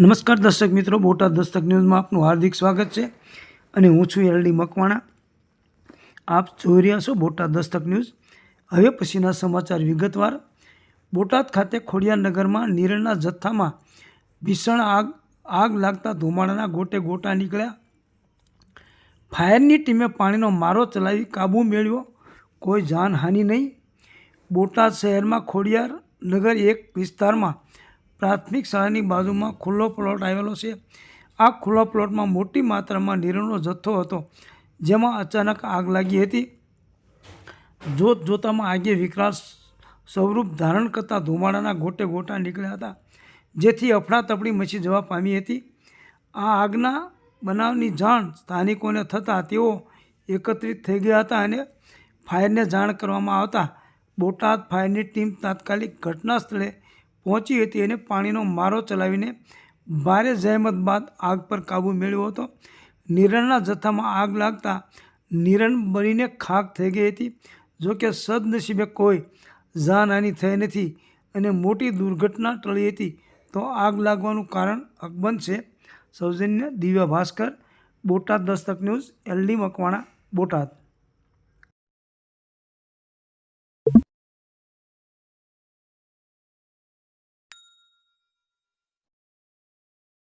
નમસ્કાર દર્શક મિત્રો, બોટાદ દસ્તક ન્યૂઝમાં આપનું હાર્દિક સ્વાગત છે અને હું છું એલડી મકવાણા. આપ જોઈ રહ્યા છો બોટાદ દસ્તક ન્યૂઝ. હવે પછીના સમાચાર વિગતવાર. બોટાદ ખાતે ખોડિયાનગરમાં નીરના જથ્થામાં ભીષણ આગ આગ લાગતા ધુમાડાના ગોટે ગોટા નીકળ્યા. ફાયરની ટીમે પાણીનો મારો ચલાવી કાબૂ મેળવ્યો. કોઈ જાનહાનિ નહીં. બોટાદ શહેરમાં ખોડિયાર નગર એક વિસ્તારમાં પ્રાથમિક શાળાની બાજુમાં ખુલ્લો પ્લોટ આવેલો છે. આ ખુલ્લા પ્લોટમાં મોટી માત્રામાં નીરનો જથ્થો હતો, જેમાં અચાનક આગ લાગી હતી. જોત જોતામાં આગે વિકરાળ સ્વરૂપ ધારણ કરતા ધુમાડાના ગોટે ગોટા નીકળ્યા હતા, જેથી અફડાતફડી મચી જવા પામી હતી. આ આગના બનાવની જાણ સ્થાનિકોને થતાં તેઓ એકત્રિત થઈ ગયા હતા અને ફાયરને જાણ કરવામાં આવતા બોટાદ ફાયરની ટીમ તાત્કાલિક ઘટના સ્થળે પહોંચી હતી અને પાણીનો મારો ચલાવીને ભારે જહેમત બાદ આગ પર કાબૂ મેળવ્યો હતો. નિરણના જથ્થામાં આગ લાગતા નિરણ બનીને ખાક થઈ ગઈ હતી. જોકે સદનસીબે કોઈ જાનહાની થઈ નથી અને મોટી દુર્ઘટના ટળી હતી, તો આગ લાગવાનું કારણ અકબંધ છે. સૌજન્ય દિવ્યા ભાસ્કર, બોટાદ દસ્તક ન્યૂઝ, એલડી મકવાણા, બોટાદ.